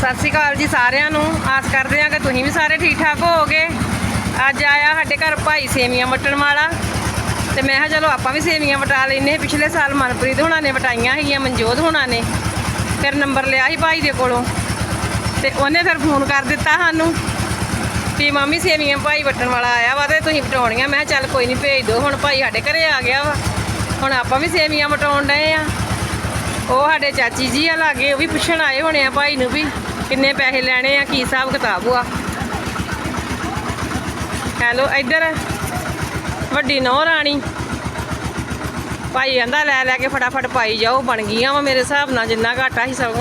ਸਤਿ ਸ਼੍ਰੀ ਅਕਾਲ ਜੀ ਸਾਰਿਆਂ ਨੂੰ। ਆਸ ਕਰਦੇ ਹਾਂ ਕਿ ਤੁਸੀਂ ਵੀ ਸਾਰੇ ਠੀਕ ਠਾਕ ਹੋਵੋਗੇ। ਅੱਜ ਆਇਆ ਸਾਡੇ ਘਰ ਭਾਈ ਸੇਵੀਆਂ ਵਟਣ ਵਾਲਾ। ਤੇ ਮੈਂ ਕਿਹਾ ਚਲੋ ਆਪਾਂ ਵੀ ਸੇਵੀਆਂ ਵਟਾ ਲੈਨੇ ਪਿਛਲੇ ਸਾਲ ਮਨਪ੍ਰੀਤ ਹੋਣਾ ਨੇ ਵਟਾਈਆਂ ਹੈਗੀਆਂ ਮਨਜੋਤ ਹੋਣਾ ਨੇ। ਫਿਰ ਨੰਬਰ ਲਿਆ ਸੀ ਭਾਈ ਦੇ ਕੋਲੋਂ। ਤੇ ਉਹਨੇ ਫਿਰ ਫੋਨ ਕਰ ਦਿੱਤਾ ਸਾਨੂੰ ਵੀ ਮਾਮੀ ਸੇਵੀਆਂ ਭਾਈ ਵਟਣ ਵਾਲਾ ਆਇਆ ਵਾ ਤੇ ਤੁਸੀਂ ਵਟਾਉਣੀਆਂ। ਮੈਂ ਕਿਹਾ ਚੱਲ ਕੋਈ ਨਹੀਂ ਭੇਜ ਦਿਓ। ਹੁਣ ਭਾਈ ਸਾਡੇ ਘਰੇ ਆ ਗਿਆ ਵਾ। ਹੁਣ ਆਪਾਂ ਵੀ ਸੇਵੀਆਂ ਵਟਾਉਣ ਡਏ ਆ। ਉਹ ਸਾਡੇ ਚਾਚੀ ਜੀ ਆ ਲਾਗੇ, ਉਹ ਵੀ ਪੁੱਛਣ ਆਏ ਹੋਣੇ ਆ ਭਾਈ ਨੂੰ ਵੀ ਕਿੰਨੇ ਪੈਸੇ ਲੈਣੇ ਆ, ਕੀ ਹਿਸਾਬ ਕਿਤਾਬ ਆ। ਹੈਲੋ, ਇੱਧਰ ਵੱਡੀ ਨੌ ਰਾਣੀ। ਭਾਈ ਕਹਿੰਦਾ, ਲੈ ਲੈ ਕੇ ਫਟਾਫਟ ਪਾਈ ਜਾਓ, ਬਣ ਗਈਆਂ ਵਾ ਮੇਰੇ ਹਿਸਾਬ ਨਾਲ, ਜਿੰਨਾ ਘਾਟਾ ਸੀ ਸਭ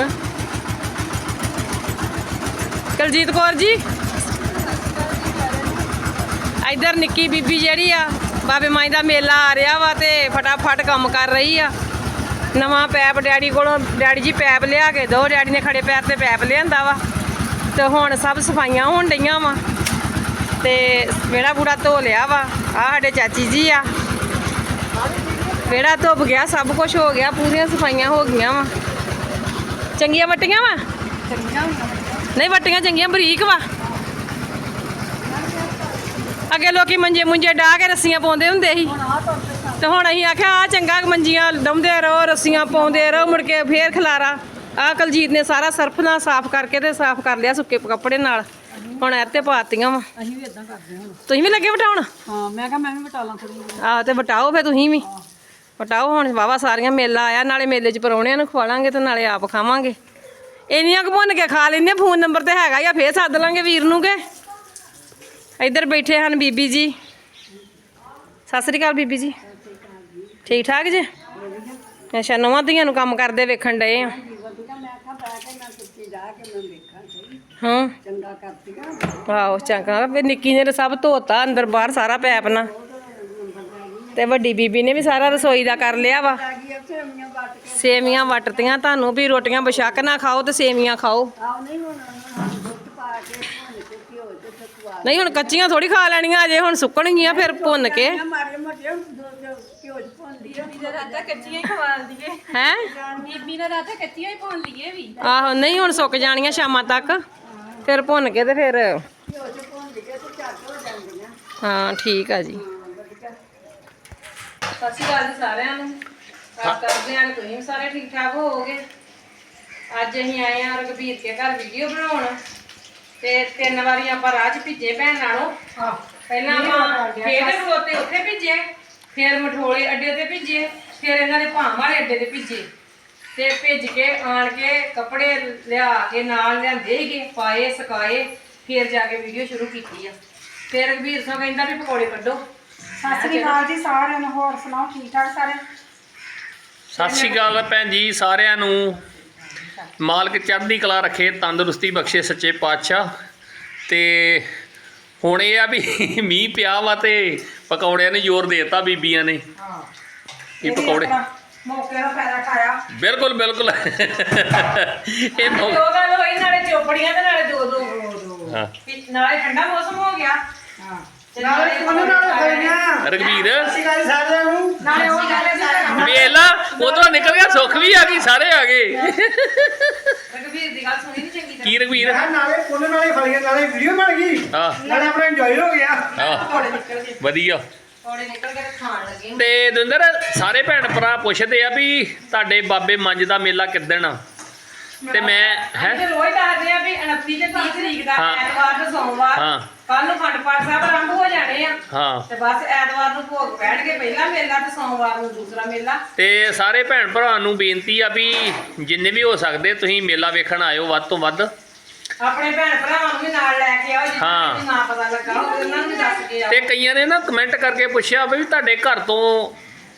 ਕਲਜੀਤ ਕੌਰ ਜੀ। ਇੱਧਰ ਨਿੱਕੀ ਬੀਬੀ ਜਿਹੜੀ ਆ, ਬਾਬੇ ਮਾਈ ਦਾ ਮੇਲਾ ਆ ਰਿਹਾ ਵਾ ਤੇ ਫਟਾਫਟ ਕੰਮ ਕਰ ਰਹੀ ਆ। ਨਵਾਂ ਪੈਪ ਡੈਡੀ ਕੋਲੋਂ, ਡੈਡੀ ਜੀ ਪੈਪ ਲਿਆ ਕੇ ਦੋ ਡੈਡੀ ਨੇ ਖੜੇ ਪੈਰ ਤੇ ਪੈਪ ਲਿਆਂਦਾ ਵਾ। ਤੇ ਹੁਣ ਸਭ ਸਫਾਈਆਂ ਹੋਣ ਡਈਆਂ ਵਾ। ਤੇ ਵਿਹੜਾ ਬੂੜਾ ਧੋ ਲਿਆ ਵਾ। ਆ ਸਾਡੇ ਚਾਚੀ ਜੀ ਆ। ਵਿਹੜਾ ਧੁੱਪ ਗਿਆ, ਸਭ ਕੁਝ ਹੋ ਗਿਆ, ਪੂਰੀਆਂ ਸਫਾਈਆਂ ਹੋ ਗਈਆਂ ਵਾ। ਚੰਗੀਆਂ ਵੱਟੀਆਂ ਵਾ? ਨਹੀਂ, ਵੱਟੀਆਂ ਚੰਗੀਆਂ, ਬਰੀਕ ਵਾ। ਅੱਗੇ ਲੋਕੀ ਮੰਜੇ ਮੁੰਜੇ ਡਾਹ ਕੇ ਰੱਸੀਆਂ ਪਾਉਂਦੇ ਹੁੰਦੇ ਸੀ। ਤੇ ਹੁਣ ਅਸੀਂ ਆਖਿਆ ਆ ਚੰਗਾ ਮੰਜੀਆਂ ਡਾਉਂਦੇ ਰਹੋ ਰੱਸੀਆਂ ਪਾਉਂਦੇ ਰਹੋ ਮੁੜ ਕੇ ਫੇਰ ਖਲਾਰਾ। ਆ ਕਲਜੀਤ ਨੇ ਸਾਰਾ ਸਰਫ ਨਾਲ ਸਾਫ਼ ਕਰਕੇ ਤੇ ਸਾਫ਼ ਕਰ ਲਿਆ ਸੁੱਕੇ ਕੱਪੜੇ ਨਾਲ। ਹੁਣ ਇਹ ਤੇ ਪਾਤੀਆਂ ਵਾ। ਅਸੀਂ ਵੀ ਇਦਾਂ ਕਰਦੇ ਹਾਂ ਤੁਸੀਂ ਵੀ ਲੱਗੇ ਵਟਾਉਣ ਹਾਂ ਮੈਂ ਕਿਹਾ ਮੈਂ ਵੀ ਬਟਾ ਲਾਂ ਥੋੜੀ ਆਹ ਤੇ ਵਟਾਓ ਫੇ ਤੁਸੀਂ ਵੀ। ਵਟਾਓ ਹੁਣ ਵਾਵਾ ਸਾਰੀਆਂ ਮੇਲਾ ਆਇਆ ਨਾਲੇ ਮੇਲੇ 'ਚ ਪਰੌਣਿਆਂ ਨੂੰ ਖਵਾਲਾਂਗੇ ਤੇ ਨਾਲੇ ਆਪ ਖਾਵਾਂਗੇ। ਇੰਨੀਆਂ ਕੁ ਭੁੰਨ ਕੇ ਖਾ ਲੈਨੇ ਫੋਨ ਨੰਬਰ ਤੇ ਹੈਗਾ ਜਾਂ ਫੇਰ ਸੱਦ ਲਾਂਗੇ ਵੀਰ ਨੂੰ ਕੇ। ਇੱਧਰ ਬੈਠੇ ਹਨ ਬੀਬੀ ਜੀ। ਸਤਿ ਸ੍ਰੀ ਅਕਾਲ ਬੀਬੀ ਜੀ। ਠੀਕ ਠਾਕ ਜੇ? ਅੱਛਾ, ਨਵਾਂ ਧੀਆਂ ਨੂੰ ਕੰਮ ਕਰਦੇ ਵੇਖਣ ਡਏ ਆ। ਹਾਂ। ਚੰਗਾ ਕਰਤੀਆਂ ਆਹੋ, ਚੰਗਾ। ਵੀ ਨਿੱਕੀ ਨੇ ਤਾਂ ਸਭ ਧੋਤਾ, ਅੰਦਰ ਬਾਹਰ ਸਾਰਾ ਪੈਪ ਨਾ। ਤੇ ਵੱਡੀ ਬੀਬੀ ਨੇ ਵੀ ਸਾਰਾ ਰਸੋਈ ਦਾ ਕਰ ਲਿਆ ਵਾ। ਸੇਵੀਆਂ ਵਟਤੀਆਂ ਤੁਹਾਨੂੰ ਵੀ, ਰੋਟੀਆਂ ਬਸ਼ੱਕ ਨਾ ਖਾਓ ਤੇ ਸੇਵੀਆਂ ਖਾਓ। ਨਹੀਂ, ਹੁਣ ਕੱਚੀਆਂ ਥੋੜੀ ਖਾ ਲੈਣੀਆਂ, ਅਜੇ ਹੁਣ ਸੁੱਕਣਗੀਆਂ ਫਿਰ ਭੁੰਨ ਕੇ। ਰਾਤਾ ਕੱਚੀਆਂ ਹੀ ਹੈ? ਬੀਬੀ ਰਾਤਾ ਕੱਚੀਆਂ ਹੀ ਪਾਉਣ ਲਈਏ ਵੀ। ਆਹੋ ਨਹੀਂ ਹੁਣ ਸੁੱਕ ਜਾਣੀਆਂ ਸ਼ਾਮਾਂ ਤੱਕ। ਫਿਰ ਭੁੰਨ ਕੇ ਤੇ ਫਿਰ ਘਿਓ ਚ ਭੁੰਨ ਕੇ ਤੇ ਝੱਟ ਹੋ ਠੀਕ ਆ ਜੀ। ਸਤਿ ਸ਼੍ਰੀ ਅਕਾਲ ਜੀ ਸਾਰਿਆਂ ਨੂੰ। ਆਸ ਕਰਦੇ ਹਾਂ ਕਿ ਤੁਸੀਂ ਵੀ ਸਾਰੇ ਠੀਕ ਠਾਕ ਹੋਵੋਗੇ। ਅੱਜ ਅਸੀਂ ਆਏ ਹਾਂ ਰਘਬੀਰ ਕੇ ਘਰ ਵੀਡੀਓ ਬਣਾਉਣ। ਤੇ ਤਿੰਨ ਵਾਰੀ ਆਪਾਂ ਰਾਹ 'ਚ ਭਿੱਜੇ ਭੈਣ ਨਾਲੋਂ। ਪਹਿਲਾਂ ਆਪਾਂ ਖੇਤ ਖਲੋਤੇ ਉੱਥੇ ਭਿੱਜੇ। ਫਿਰ ਮਠੋਲੇ ਅੱਡੇ ਤੇ ਭਿੱਜੇ ਫਿਰ ਇਹਨਾਂ ਦੇ ਭਾਂ ਵਾਲੇ ਅੱਡੇ ਤੇ ਭਿੱਜੇ। ਤੇ ਭਿੱਜ ਕੇ ਆਣ ਕੇ ਕੱਪੜੇ ਲਿਆ ਕੇ ਨਾਲ ਲਿਆਂਦੇ ਸੀਗੇ ਪਾਏ ਸੁਕਾਏ ਫਿਰ ਜਾ ਕੇ ਵੀਡੀਓ ਸ਼ੁਰੂ ਕੀਤੀ ਆ। ਫਿਰ ਰਘਬੀਰ ਸਿੰਘ ਕਹਿੰਦਾ ਵੀ ਪਕੌੜੇ ਕੱਢੋ। ਸਤਿ ਸ੍ਰੀ ਅਕਾਲ ਜੀ ਸਾਰਿਆਂ ਨੂੰ ਹੋਰ ਸੁਣਾਓ ਠੀਕ ਠਾਕ ਸਾਰੇ? ਸਤਿ ਸ਼੍ਰੀ ਅਕਾਲ ਭੈਣ ਜੀ ਸਾਰਿਆਂ ਨੂੰ। ਮਾਲਕ ਚੜ੍ਹਦੀ ਕਲਾ ਰੱਖੇ ਤੰਦਰੁਸਤੀ ਬਖਸ਼ੇ ਸੱਚੇ ਪਾਤਸ਼ਾਹ। ਤੇ ਹੁਣ ਇਹ ਆ ਵੀ ਮੀਂਹ ਪਿਆ ਵਾ ਤੇ ਪਕੌੜਿਆਂ ਨੇ ਜ਼ੋਰ ਦੇਤਾ ਬੀਬੀਆਂ ਨੇ। ਇਹ ਪਕੌੜੇ ਮੌਕੇ ਦਾ ਫਾਇਦਾ ਖਾਇਆ। ਬਿਲਕੁਲ ਬਿਲਕੁਲ। ਇਹ ਦੋ ਗੱਲ ਹੋਈ ਨਾਲੇ ਚੋਪੜੀਆਂ ਤੇ ਨਾਲੇ ਦੋ ਦੋ। ਹਾਂ। ਨਾਲੇ ਠੰਡਾ ਮੌਸਮ ਹੋ ਗਿਆ। ਹਾਂ। ਨਾਲੇ ਉਹਨੂੰ ਨਾਲ ਖੜੀਆਂ ਰਘਵੀਰ ਗੱਲ ਸਾਰਿਆਂ ਨੂੰ ਨਾਲੇ ਉਹ ਗੱਲ ਹੈ। ਵੇਲਾ ਉਧਰੋਂ ਨਿਕਲ ਗਿਆ ਸੁੱਖ ਵੀ ਆ ਗਈ ਸਾਰੇ ਆ ਗਏ। ਰਘਬੀਰ ਦੀ ਗੱਲ ਸੁਣੀ ਨਹੀਂ ਚੰਗੀ ਤਰ੍ਹਾਂ? ਕੀ ਰਘਵੀਰ? ਨਾਲੇ ਪੁੰਨ ਨਾਲੇ ਫਲੀਆਂ ਨਾਲੇ ਵੀਡੀਓ ਬਣ ਗਈ। ਹਾਂ। ਨਾਲੇ ਆਪਣਾ ਇੰਜੋਏ ਹੋ ਗਿਆ। ਹਾਂ। ਵਧੀਆ। ਪਕੌੜੇ ਨਿਕਲ ਕੇ ਤੇ ਖਾਣ ਲੱਗੇ। ਤੇ ਦਵਿੰਦਰ ਸਾਰੇ ਭੈਣ ਭਰਾ ਪੁੱਛਦੇ ਆ ਵੀ ਤੁਹਾਡੇ ਬਾਬੇ ਮੰਜ ਦਾ ਮੇਲਾ ਕਿੱਦਣ ਆ? ਤੇ ਮੈਂ ਹੈ? ਰੋਜ਼ ਦੱਸਦੇ ਆ ਵੀ 29 ਤੇ 30 ਤਰੀਕ ਦਾ ਹਾਂ। ਐਤਵਾਰ ਤੇ ਸੋਮਵਾਰ ਹਾਂ। ਕੱਲ ਨੂੰ ਖੰਡ ਪਾਠ ਸਾਹਿਬ ਆਰੰਭ ਹੋ ਜਾਣੇ ਆ। ਹਾਂ। ਤੇ ਬਸ ਐਤਵਾਰ ਨੂੰ ਭੋਗ ਪੈਣਗੇ ਪਹਿਲਾ ਮੇਲਾ ਤੇ ਸੋਮਵਾਰ ਨੂੰ ਦੂਸਰਾ ਮੇਲਾ। ਤੇ ਸਾਰੇ ਭੈਣ ਭਰਾ ਨੂੰ ਬੇਨਤੀ ਆ ਵੀ ਜਿੰਨੇ ਵੀ ਹੋ ਸਕਦੇ ਤੁਸੀਂ ਮੇਲਾ ਵੇਖਣ ਆਇਓ ਵੱਧ ਤੋਂ ਵੱਧ। ਆਪਣੇ ਭੈਣ ਭਰਾਵਾਂ ਨੂੰ ਵੀ ਨਾਲ ਲੈ ਕੇ ਆਓ ਹਾਂ। ਨੂੰ ਨਾ ਪਤਾ ਲੱਗਾ ਹੋਵੇ ਉਹਨਾਂ ਨੂੰ ਵੀ ਦੱਸ ਕੇ ਆਓ। ਤੇ ਕਈਆਂ ਨੇ ਨਾ ਕਮੈਂਟ ਕਰਕੇ ਪੁੱਛਿਆ ਵੀ ਤੁਹਾਡੇ ਘਰ ਤੋਂ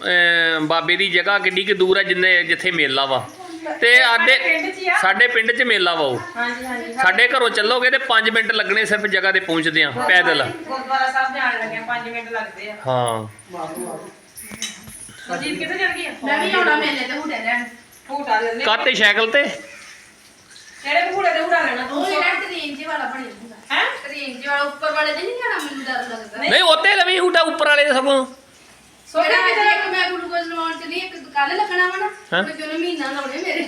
ਅਮ, ਬਾਬੇ ਦੀ ਜਗ੍ਹਾ ਕਿੱਡੀ ਕਿ ਦੂਰ ਹੈ ਜਿੰਨੇ ਜਿੱਥੇ ਮੇਲਾ ਵਾ। ਤੇ ਆਦੇ ਪਿੰਡ 'ਚ ਹੀ ਆ। ਸਾਡੇ ਪਿੰਡ 'ਚ ਮੇਲਾ ਵਾ ਉਹ। ਹਾਂਜੀ ਹਾਂਜੀ। ਸਾਡੇ ਘਰੋਂ ਚੱਲੋਗੇ ਤੇ 5 ਮਿੰਟ ਲੱਗਣੇ ਸਿਰਫ ਜਗ੍ਹਾ ਤੇ ਪਹੁੰਚਦੇ ਆ ਪੈਦਲ। ਗੁਰਦੁਆਰਾ ਸਾਹਿਬ ਜਾਣ ਲੱਗੇ 5 ਮਿੰਟ ਲੱਗਦੇ ਆ। ਹਾਂ। ਸੁਜੀਤ ਕਿੱਥੇ ਚਲ ਗਈ ਆ? ਮੈਂ ਵੀ ਆਉਣਾ ਮੇਲੇ ਤੇ ਹੁੜੇ ਲੈਣ। ਭੂਟਾ ਲੈ ਲੈ। ਕਾਤੇ ਸਾਈਕਲ ਤੇ? ਕਿਹੜੇ ਭੂੜੇ ਦੇ ਭੂੜਾ ਲੈਣਾ? ਤੂੰ ਉਹ ਜਿਹੜਾ ਟ੍ਰੇਨ ਜੀ ਵਾਲਾ ਬਣਿਆ ਹੁੰਦਾ। ਹੈ? ਟ੍ਰੇਨ ਜੀ ਵਾਲਾ ਉੱਪਰ ਵਾਲੇ ਦੇ ਨਹੀਂ ਜਾਣਾ ਮੈਨੂੰ ਡਰ ਲੱਗਦਾ। ਨਹੀਂ ਉੱਤੇ ਲਵੀ ਹੂਟਾ ਉੱਪਰ ਵਾਲੇ ਸਗੋਂ। ਸੋਚਿਆ ਜਿਹੜਾ ਵੀ ਇੱਕ ਮੈਂ ਗਲੂਕੋਜ਼ ਲਵਾਉਣ ਚਲੀ ਇੱਕ ਕੱਲ ਲੱਗਣਾ ਵਾ ਨਾ। ਮੈਂ ਕਿਉਂ ਮਹੀਨਾ ਲਾਉਣੇ ਮੇਰੇ।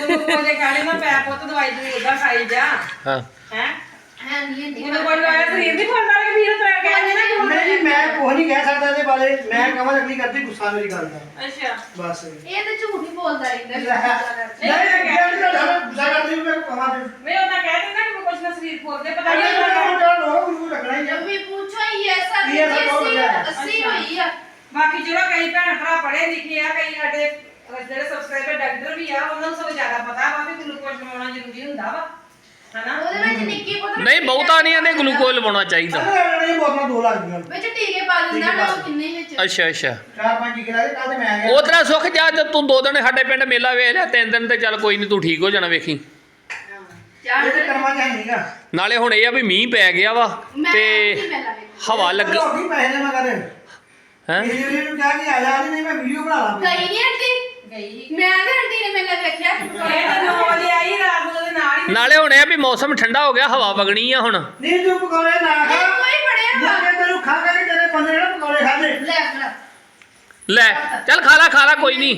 ਗਲੂਕੋਜ਼ ਦੇ ਕਾੜੇ ਨਾ ਪੈ ਪੁੱਤ ਦਵਾਈ ਤੂੰ ਉਦਾਂ ਖਾਈ ਜਾ। ਹਾਂ। ਹੈ? ਹੈ ਨਹੀਂ ਹੈ ਗਲੂਕੋਜ਼ ਵਾਲਾ ਸਰੀਰ ਨਹੀਂ ਫੁੱਲਦਾ ਕਿ ਵੀਰ ਤਰਾ ਕਹਿੰਦੇ ਨਾ ਕਿ ਹੁਣ ਨਹੀਂ ਮੈਂ ਕੁਝ ਨਹੀਂ ਕਹਿ ਸਕਦਾ ਇਹਦੇ ਬਾਰੇ। ਮੈਂ ਕਹਾਂ ਅਗਲੀ ਕਰਦੀ ਗੁੱਸਾ ਮੇਰੀ ਗੱਲ ਦਾ। ਅੱਛਾ। ਬਸ। ਇਹ ਤਾਂ ਝੂਠ ਹੀ ਬੋਲਦਾ ਰਹਿੰਦਾ। ਨਹੀਂ ਮੈਂ ਤਾਂ ਸਾਰਾ ਗੁੱਸਾ ਕਰਦੀ ਮੈਂ ਕਹਾਂ ਤੇ ਮੈਂ ਉਦਾਂ ਕਹਿ ਕਿ ਨਾ ਸਰੀਰ ਫੁੱਲਦੇ ਪਤਾ ਨਹੀਂ ਲੱਗਦਾ। ਵੀ ਪੁੱਛੋ ਹੀ ਐਸਾ ਇਹ ਤਾਂ ਬਹੁਤ ਵਧੀਆ। ਅੱਸੀ ਹੋਈ ਆ। ਬਾਕੀ ਜਿਹੜਾ ਕਈ ਭੈਣ ਭਰਾ ਪੜ੍ਹੇ ਲਿਖੇ ਆ ਕਈ ਸਾਡੇ ਅਹ ਜਿਹੜੇ ਸਬਸਕ੍ਰਾਈਬਰ ਡਾਕਟਰ ਵੀ ਆ ਉਹਨਾਂ ਨੂੰ ਸਭ ਜ਼ਿਆਦਾ ਪਤਾ ਵਾ ਵੀ ਗਲੂਕੋਜ਼ ਲਵਾਉਣਾ ਜ਼ਰੂਰੀ ਹੁੰਦਾ ਵਾ ਹਨਾ? ਉਹਦੇ ਵਿੱਚ ਨਿੱਕੀ ਪੁੱਤ ਨਹੀਂ ਬਹੁਤਾ ਨਹੀਂ ਇਹਨੇ ਗਲੂਕੋਜ਼ ਲਵਾਉਣਾ ਚਾਹੀਦਾ। ਅਰੇ ਨਹੀਂ ਬੋਤਲਾਂ ਦੋ ਲੱਗ ਗਈਆਂ। ਵਿੱਚ ਟੀਕੇ ਪਾ ਦਿੰਦਾ ਨਾ ਉਹ ਕਿੰਨੇ ਵਿੱਚ? ਅੱਛਾ ਅੱਛਾ। ਚਾਰ ਪੰਜ ਟੀਕੇ ਲਾਏ ਕੱਲ ਤੇ ਮੈਂ ਆ ਗਿਆ। ਉਹ ਤਰ੍ਹਾਂ ਸੁੱਖ ਜਾ ਜਦ ਤੂੰ ਦੋ ਦਿਨ ਸਾਡੇ ਪਿੰਡ ਮੇਲਾ ਵੇਖ ਲਿਆ ਤਿੰਨ ਦਿਨ ਤੇ ਚੱਲ ਕੋਈ ਨਹੀਂ ਤੂੰ ਠੀਕ ਹੋ ਜਾਣਾ ਵੇਖੀ। ਚਾਰ ਇਹ ਤੇ ਕਰਮਾਂ ਚ ਹੈ ਨਹੀਂਗਾ ਨਾਲੇ ਹੁਣ ਇਹ ਆ ਵੀ ਮੀਂਹ ਪੈ ਗਿਆ ਵਾ ਤੇ ਹਵਾ ਲੱਗ। ਰੋਟੀ ਪੈਸੇ ਦੇ ਮਗਰ ਹੈ? ਇਹ ਜਿਹੜੀ ਨੂੰ ਕਿਹਾ ਕਿ ਆ ਜਾ ਨਹੀਂ ਮੈਂ ਵੀਡੀਓ ਬਣਾ ਲਾਂ ਗਈ ਨਹੀਂ ਆਂਟੀ? ਗਈ ਮੈਂ ਤੇ ਆਂਟੀ ਨੇ ਮੈਨੂੰ ਵੇਖਿਆ। ਇਹ ਤਾਂ 9 ਵਜੇ ਆਈ ਰਾਤ ਨੂੰ ਉਹਦੇ ਨਾਲ ਹੀ। ਨਾਲੇ ਹੁਣ ਇਹ ਆ ਵੀ ਮੌਸਮ ਠੰਡਾ ਹੋ ਗਿਆ ਹਵਾ ਵਗਣੀ ਆ ਹੁਣ। ਨਹੀਂ ਤੂੰ ਪਕੌੜੇ ਨਾ ਖਾ। ਇਹ ਕੋਈ ਫੜਿਆ ਵਾ। ਜੇ ਤੈਨੂੰ ਖਾ ਕੇ ਤੇਰੇ ਬੰਦੇ ਨੇ ਪਕੌੜੇ ਖਾਦੇ ਲੈ ਚੱਲ ਖਾ ਲਾ ਖਾ ਲਾ ਕੋਈ ਨਹੀਂ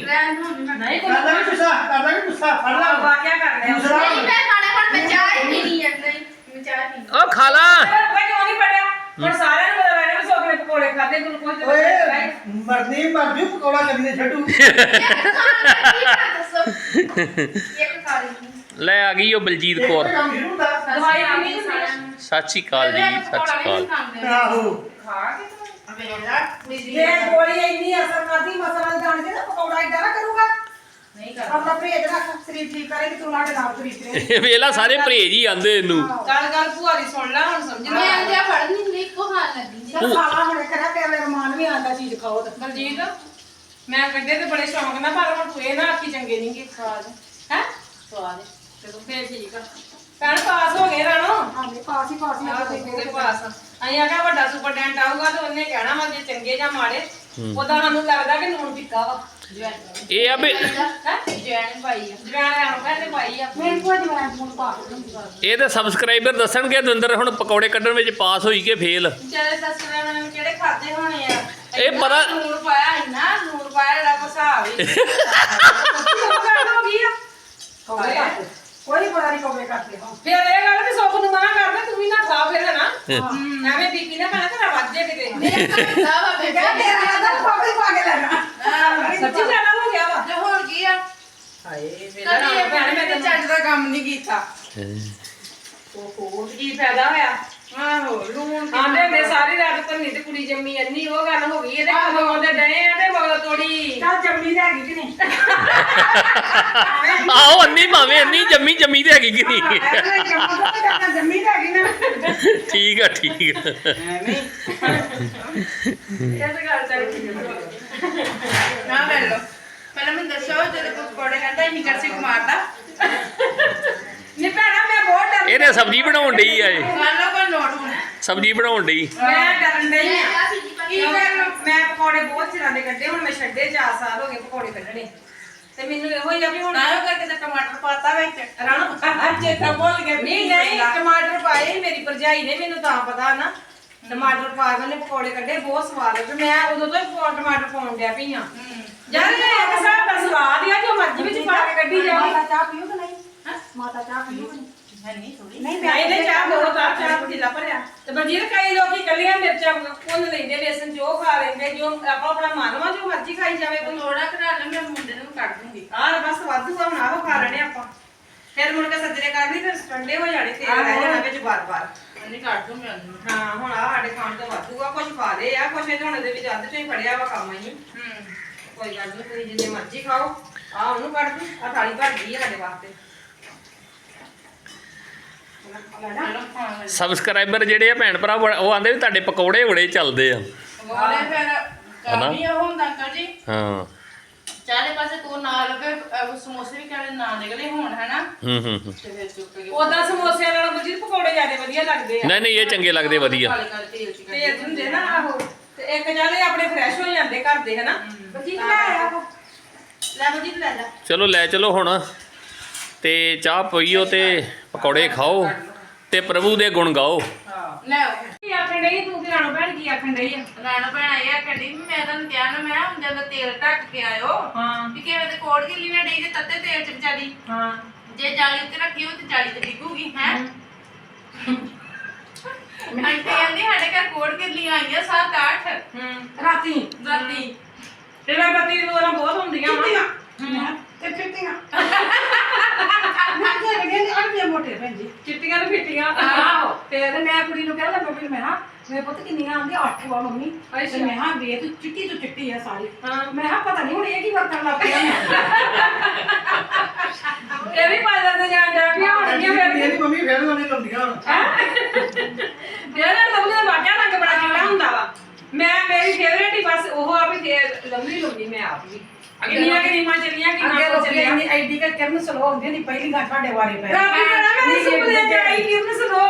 ਨਹੀਂ ਕਰਦਾ ਵੀ ਗੁੱਸਾ ਕਰਦਾ ਵੀ ਗੁੱਸਾ ਫੜ ਲਾ। ਵਾਕਿਆ ਕਰ ਲਿਆ। ਦੂਸਰਾ ਮੈਂ ਖਾਣਾ ਹੁਣ ਮੈਂ ਚਾਹ ਹੀ ਪੀਣੀ ਹੈ ਨਹੀਂ ਮੈਂ ਚਾਹ ਪੀਣੀ ਉਹ ਖਾ ਲਾ ਮੈਂ ਕਿਉਂ ਨਹੀਂ ਪੜਿਆ ਹੁਣ ਸਾਰਿਆਂ ਨੂੰ ਪਤਾ ਲੱਗਣਾ ਵੀ ਸੋਖਲੇ ਪਕੌੜੇ ਖਾਦੇ ਗਲੂਕੋਜ਼ ਦੇ ਓਏ ਪਕੌੜੇ ਮਰਨੀ ਮਰ ਜੂ ਪਕੌੜਾ ਕਦੀ ਦੇ ਛੱਡੂ ਇੱਕ ਖਾਣਾ ਕੀ ਖਾ ਦੱਸੋ ਇੱਕ ਖਾ ਲਈ ਲੈ ਆ ਗਈ ਉਹ ਬਲਜੀਤ ਕੌਰ ਇਹ ਕੰਮ ਸ਼ੁਰੂ ਹੁੰਦਾ ਦਵਾਈ ਕਿੰਨੀ ਹੁੰਦੀ ਆ? ਸਤਿ ਸ਼੍ਰੀ ਅਕਾਲ ਜੀ ਸਤਿ ਸ਼੍ਰੀ ਅਕਾਲ ਆਹੋ ਖਾ ਕੇ ਜੇ ਗੋਲੀ ਇੰਨੀ ਅਸਰ ਕਰਦੀ ਮਸਲਾ ਦੇ ਦਾਣੇ ਤੇ ਨਾ ਪਕੌੜਾ ਇਦਾਂ ਨਾ ਕਰੂਗਾ ਨਹੀਂ ਕਰ ਆਪਣਾ ਪਰਹੇਜ ਰੱਖ ਸਰੀਰ ਠੀਕ ਕਰੇਗੀ ਤੂੰ ਲਾਡੇ ਨਾਲ ਸਰੀਰ ਤੇ ਵੇਲਾ ਸਾਰੇ ਭਰੇਜ ਹੀ ਆਂਦੇ ਇਹਨੂੰ। ਗੱਲ ਗੱਲ ਭੂਆ ਦੀ ਸੁਣ ਲੈ ਹੁਣ ਸਮਝ ਮੈਂ ਲੈ ਆਂਦਿਆ ਫੜਨੀ ਨਹੀਂ ਕੋ ਖਾਣ ਲੱਗੀ ਜੀ ਚੱਲ ਖਾਲਾ ਹੁਣ ਕਰਾ ਕੇ ਮੇਰੇ ਮਨ ਵੀ ਆਂਦਾ ਚੀਜ਼ ਖਾਓ ਤੇ। ਬਲਜੀਤ ਮੈਂ ਕੱਢੇ ਤੇ ਬੜੇ ਸ਼ੌਂਕ ਨਾਲ ਪਰ ਹੁਣ ਤੂੰ ਇਹ ਨਾ ਆਖੀ ਚੰਗੇ ਨਹੀਂਗੇ ਸਵਾਦ। ਹੈ? ਸਵਾਦ। ਚਲੋ ਫੇਰ ਠੀਕ ਆ। ਭੈਣ ਪਾਸ ਹੋ ਗਏ ਰਾਣੋ? ਹਾਂਜੀ ਪਾਸ ਹੀ ਪਾਸ ਹੀ ਆ। ਆਹ ਤੇ ਪਾਸ ਅਸੀਂ ਆਖਿਆ ਵੱਡਾ ਸੁਪਰਡੈਂਟ ਆਊਗਾ ਤੇ ਉਹਨੇ ਕਹਿਣਾ ਵਾ ਜੇ ਚੰਗੇ ਜਾਂ ਮਾੜੇ। ਉਹਦਾ ਸਾਨੂੰ ਲੱਗਦਾ ਕਿ ਨੂਣ ਫਿੱਕਾ ਵਾ। ਇਹ ਆ ਵੀ ਜੈਨ ਪਾਈ ਆ। ਜਵਾਨ ਐਂ ਕਹਿੰਦੇ ਭਾਈ ਆ। ਮੈਨੂੰ ਕੋਈ ਜਵਾਨ ਫੋਨ ਪਾ ਦਿੰਦੀ। ਇਹ ਤੇ ਸਬਸਕ੍ਰਾਈਬਰ ਦੱਸਣਗੇ ਦਵਿੰਦਰ ਹੁਣ ਪਕੌੜੇ ਕੱਢਣ ਵਿੱਚ ਪਾਸ ਹੋਈ ਕਿ ਫੇਲ ਜਿਹੜੇ ਸਸਰੇ ਨੇ ਕਿਹੜੇ ਖਾਦੇ ਹੋਣੇ ਆ? ਇਹ ਪਤਾ- ਨੂਣ ਪਾਇਆ ਇੰਨਾ ਨੂਣ ਪਾਇਆ ਜਿਹੜਾ ਕੋ ਹਿਸਾਬ ਹੀ। ਗਈ ਆ ਕੋਈ ਪਤਾ ਨਹੀਂ ਕੌੜੇ ਕਰਦੇ ਹਾਂ ਫਿਰ ਇਹ ਗੱਲ ਵੀ ਸੁੱਖ ਨੂੰ ਮਨਾ ਕਰਦਾ ਤੂੰ ਵੀ ਨਾ ਖਾ ਫਿਰ ਨਾ ਐਵੇਂ ਬੀਪੀ ਨਾ ਪੈਣਾ ਤੇਰਾ ਵੱਧ ਜੇ ਕਿਤੇ। ਮੇਰੇ ਘਰ ਦਾ ਵਾ ਮੈਂ ਕਿਹਾ ਤੇਰੇ ਨਾਲ ਤਾਂ ਕੌੜੇ ਪਾ ਕੇ ਲੈਣਾ ਸੱਚੀ ਜਾਣਾ ਹੋ ਗਿਆ ਵਾ। ਤੇ ਹੋਰ ਕੀ ਆ? ਹਾਏ ਕਦੀ ਇਹ ਭੈਣ ਮੈਂ ਤੇ ਚੱਜ ਦਾ ਕੰਮ ਨਹੀਂ ਕੀਤਾ। ਓਹੋ ਕੀ ਫਾਇਦਾ ਹੋਇਆ? ਆਹੋ ਲੂਣ ਆਂਦੇ ਨੇ ਸਾਰੀ ਰਾਤ ਧੰਨੀ ਤੇ ਕੁੜੀ ਜੰਮੀ ਇੰਨੀ ਉਹ ਗੱਲ ਹੋ ਗਈ ਇਹਦੇ ਕੋਲੋਂ ਦੇ ਡਏ ਆ ਤੇ ਮਗਰ ਤੋੜੀ। ਚੱਲ ਜੰਮੀ ਲੈ ਗਈ ਕਿ ਨਹੀਂ? ਆਹੋ ਅੰਨੀ ਭਾਵੇਂ ਅੰਨੀ ਜੰਮੀ ਜੰਮੀ ਤੇ ਹੈਗੀ ਕਿ ਨਹੀਂ? ਐਵੇਂ ਜੰਮਾ ਤਾਂ ਜਾਣਾ ਜੰਮੀ ਲੈ ਗਈ ਨਾ। ਠੀਕ ਆ ਠੀਕ ਆ। ਇਹ ਤਾਂ ਗੱਲ ਚੱਲ ਠੀਕ ਹੈ। ਨਾ ਲੈ ਲਓ। ਪਹਿਲਾਂ ਮੈਨੂੰ ਦੱਸੋ ਜਦੋਂ ਕੋਈ ਪਕੌੜੇ ਕਹਿੰਦਾ ਇੰਨੀ ਕਰਸੀ ਕੁਮਾਰਦਾ ਨੀ ਭੈਣਾ ਮੈਂ ਬਹੁਤ ਡਰ ਇਹਨੇ ਸਬਜ਼ੀ ਬਣਾਉਣ ਡਈ ਆ ਇਹ। ਹੁਣ। ਸਬਜ਼ੀ ਬਣਾਉਣ ਡਈ। ਮੈਂ ਡਰਨ ਡਈ ਆ। ਕੀ ਕਰਨ ਮੈਂ ਪਕੌੜੇ ਬਹੁਤ ਚਿਰਾਂ ਦੇ ਕੱਢੇ ਹੁਣ ਮੈਂ ਛੱਡੇ 4 ਸਾਲ ਹੋ ਗਏ ਪਕੌੜੇ ਕੱਢਣੇ। ਤੇ ਮੈਨੂੰ ਇਹੋ ਹੀ ਆ ਵੀ ਹੁਣ ਨਾਇਓ ਕਰਕੇ ਤਾਂ ਟਮਾਟਰ ਪਾਤਾ ਵਿੱਚ। ਰਾਣਾ ਚੇਤਾ ਭੁੱਲ ਗਿਆ ਨਹੀਂ ਨਹੀਂ ਟਮਾਟਰ ਪਾਏ ਮੇਰੀ ਭਰਜਾਈ ਨੇ ਮੈਨੂੰ ਤਾਂ ਪਤਾ ਨਾ। ਟਮਾਟਰ ਪਾ ਕੇ ਉਹਨੇ ਪਕੌੜੇ ਕੱਢੇ ਬਹੁਤ ਸਵਾਦ ਤੇ ਮੈਂ ਉਦੋਂ ਤੋਂ ਹੀ ਪਕੌੜੇ ਟਮਾਟਰ ਪਾਉਣ ਡਿਆ ਪਈ ਆ। ਯਾਰ ਇਹ ਇੱਕ ਹਿਸਾਬ ਦਾ ਸਵਾਦ ਆ ਜੋ ਮਰਜ਼ੀ ਵਿੱਚ ਪਾ ਕੇ ਕੱਢੀ ਜਾਓ। ਮਾਤਾ ਚਾਹ ਪੀਓ ਕਿ ਨਹੀਂ? ਮਾਤਾ ਚਾਹ ਪੀਓ ਨਹੀਂ? ਨਹੀਂ ਤਾਂ ਚਾਹ ਪਤੀਲਾ ਭਰਿਆ। ਤੇ ਬਲਜੀਤ ਕਈ ਲੋਕੀ ਕੱਲੀਆਂ ਮਿਰਚਾਂ ਭੁੰਨ ਲੈਂਦੇ ਵੇਸਨ ਜੋ ਖਾ ਲੈਂਦੇ ਜੋ ਆਪਾਂ ਆਪਣਾ ਮਨ ਵਾ ਜੋ ਮਰਜ਼ੀ ਖਾਈ ਜਾਵੇ ਕੋਈ। ਥੋੜਾ ਕਰਾ ਲੈ ਮੈਂ ਮੁੰਡੇ ਨੂੰ ਕੱਢ ਦੂੰਗੀ। ਆਹ ਬਸ ਵਾਧੂ ਆ ਹੁਣ ਆਹੋ ਖਾ ਲੈਣੇ ਆਪਾਂ। ਫਿਰ ਮੁੜ ਕੇ ਸੱਜਰੇ ਕਰਨੀ ਫਿਰ ਠੰਡੇ ਹੋ ਜਾਣੇ ਤੇ ਰਹਿ ਜਾਣਾ ਵਿੱਚ ਬਾਰ-ਬਾਰ ਨਹੀਂ ਕੱਢ ਦੂੰ ਮੈਂ ਉਹਨੂੰ ਹਾਂ ਹੁਣ ਆ ਸਾਡੇ ਖਾਣ ਤੋਂ ਵਾਧੂ ਆ ਕੁਝ ਖਾ ਲਏ ਆ ਕੁਝ ਇਹ ਹੁਣ ਦੇ ਵਿੱਚ ਅੱਧ ਚੋਂ ਹੀ ਫੜਿਆ ਵਾ ਕੰਮ ਅਸੀਂ। ਹੂੰ। ਕੋਈ ਗੱਲ ਨਹੀਂ ਤੁਸੀਂ ਜਿੰਨੇ ਮਰਜ਼ੀ ਖਾਓ। ਆ ਉਹਨੂੰ ਕੱਢ ਦੂੰ ਆ ਥਾਲੀ ਭਰ ਗਈ ਆ ਸਾਡੇ ਵਾਸਤੇ। ਸਬਸਕ੍ਰਾਈਬਰ ਜਿਹੜੇ ਆ ਭੈਣ ਭਰਾ ਉਹ ਆਂਦੇ ਵੀ ਤੁਹਾਡੇ ਪਕੌੜੇ ਬੜੇ ਚੱਲਦੇ ਆ। ਵਾਲੇ ਫਿਰ ਕਾਫੀ ਉਹ ਹੁੰਦਾ ਅੰਕਲ ਜੀ। ਹਾਂ। ਚਾਰੇ ਪਾਸੇ ਤੂੰ ਨਾ ਲੱਗੇ ਅਹ ਸਮੋਸੇ ਵੀ ਕਹਿੰਦੇ ਨਾ ਨਿਕਲੇ ਹੋਣ ਹਨਾ? ਹੂੰ ਹੂੰ ਹੂੰ। ਤੇ ਫਿਰ ਚੁੱਕ ਕੇ ਉਦਾਂ ਸਮੋਸਿਆਂ ਨਾਲੋਂ ਬਲਜੀਤ ਪਕੌੜੇ ਜ਼ਿਆਦਾ ਵਧੀਆ ਲੱਗਦੇ ਆ। ਨਹੀਂ ਨਹੀਂ ਇਹ ਚੰਗੇ ਲੱਗਦੇ ਵਧੀਆ। ਕਾਲੇ ਕਾਲੇ ਤੇਲ ਚ ਤੇ ਇਹ ਹੁੰਦੇ ਨਾ ਆਹੋ। ਤੇ ਇੱਕ ਜਾਲੇ ਆਪਣੇ ਫਰੈਸ਼ ਹੋ ਜਾਂਦੇ ਘਰ ਦੇ ਹਨਾ? ਬਲਜੀਤ ਲੈ ਆਇਆ ਕੋ ਲੈ ਬਜੀ ਲੈ ਜਾ। ਚਲੋ ਲੈ ਚਲੋ ਹੁਣ। ਤੇ ਚਾਹ ਪੀਓ ਤੇ ਪਕੌੜੇ ਖਾਓ ਤੇ ਪ੍ਰਭੂ ਦੇ ਗੁਣ ਗਾਓ। ਲੈ ਆਓ। ਕੀ ਆਖੇ ਆਖਣ ਡਈ? ਤੂੰ ਕਿ ਰਾਣੋ ਭੈਣ ਕੀ ਆਖਣ ਡਈ ਆ? ਰਾਣਾ ਭੈਣਾ ਇਹ ਆਖਣ ਡਈ ਵੀ ਮੈਂ ਤੁਹਾਨੂੰ ਕਿਹਾ ਨਾ ਮੈਂ ਹੁਣ ਜਦੋਂ ਤੇਲ ਢੱਕ ਕੇ ਆਇਓ ਹਾਂ। ਵੀ ਕਿਵੇਂ ਤੇ ਕੋੜ ਗਿੱਲੀ ਨਾ ਡਈ ਜੇ ਤੱਤੇ ਤੇਲ ਚ ਵਿਚਾਰੀ। ਹਾਂ। ਜੇ ਜਾਲੀ ਉੱਤੇ ਰੱਖੀ ਉਹ ਤੇ ਜਾਲੀ ਤੇ ਡਿੱਗੂਗੀ ਹੈ? ਆਂਟੀ ਕਹਿੰਦੀ ਸਾਡੇ ਘਰ ਕੋੜ ਗਿੱਲੀਆਂ ਆਈਆਂ 7-8 ਹੂੰ। ਰਾਤੀ ਰਾਤੀ ਤੇਰਾ ਬੱਤੀ ਦੀ ਦੋਰਾਂ ਬਹੁਤ ਹੁੰਦੀਆਂ ਵਾ ਤੇ ਫਿੱਟੀਆਂ ਮੈਂ ਕਿਹਾ ਕਹਿੰਦੀ ਅੜੀਆਂ ਮੋਟੇ ਭੈਣ ਜੀ ਚਿੱਟੀਆਂ ਤੇ ਫਿੱਟੀਆਂ ਆਹੋ ਤੇ ਤੇ ਮੈਂ ਕੁੜੀ ਨੂੰ ਕਹਿੰਦਾ ਮੰਮੀ ਮੈਂ ਹਾਂ ਮੇਰੇ ਪੁੱਤ ਕਿੰਨੀਆਂ ਆਂਦੀ ਅੱਠ ਵਾ ਮੰਮੀ। ਤੇ ਮੈਂ ਹਾਂ ਵੇ ਤੂੰ ਚਿੱਟੀ ਤੋਂ ਚਿੱਟੀ ਆ ਸਾਰੀ। ਮੈਂ ਹਾਂ ਪਤਾ ਨਹੀਂ ਹੁਣ ਇਹ ਕੀ ਵਰਤਣ ਲੱਗ ਪਿਆ ਇਹ ਵੀ ਪਾ ਜਾਂਦੇ ਜਾਣ ਜਾ ਵੀ ਹੋਣਗੀਆਂ ਫਿਰ। ਮੇਰੀ ਮੰਮੀ ਫੇਰ ਨਹੀਂ ਲਾਉਂਦੀਆਂ ਹੁਣ। ਫੇਰ ਲਵਲੀ ਦਾ ਵਾਕਿਆ ਰੰਗ ਬੜਾ ਚੰਗਾ ਹੁੰਦਾ ਵਾ। ਮੈਂ ਮੇਰੀ ਫੇਵਰੇਟ ਹੀ ਬਸ ਉਹ ਆ ਵੀ ਫੇਰ ਲਵਲੀ ਲੁੰਗੀ ਮੈਂ ਆਪ ਵੀ। ਕਿੰਨੀਆਂ ਕਿੰਨੀਆਂ ਚੱਲੀਆਂ ਅੱਗੇ ਕਿੰਨਾ ਲੋਕੀ ਚੱਲੀਆਂ। ਇੰਨੀ ਐਡੀ ਕਿ ਕਿਰਨ ਸਲੋ ਹੁੰਦੀ ਨਹੀਂ ਪਹਿਲੀ ਗੱਲ ਸਾਡੇ ਵਾਰੇ ਪੈ ਰੱਬ ਕਰਾ ਮੇਰੇ ਸੁਪਨੇ ਚ ਆਈ ਕਿਰਨ ਸੁਣੋ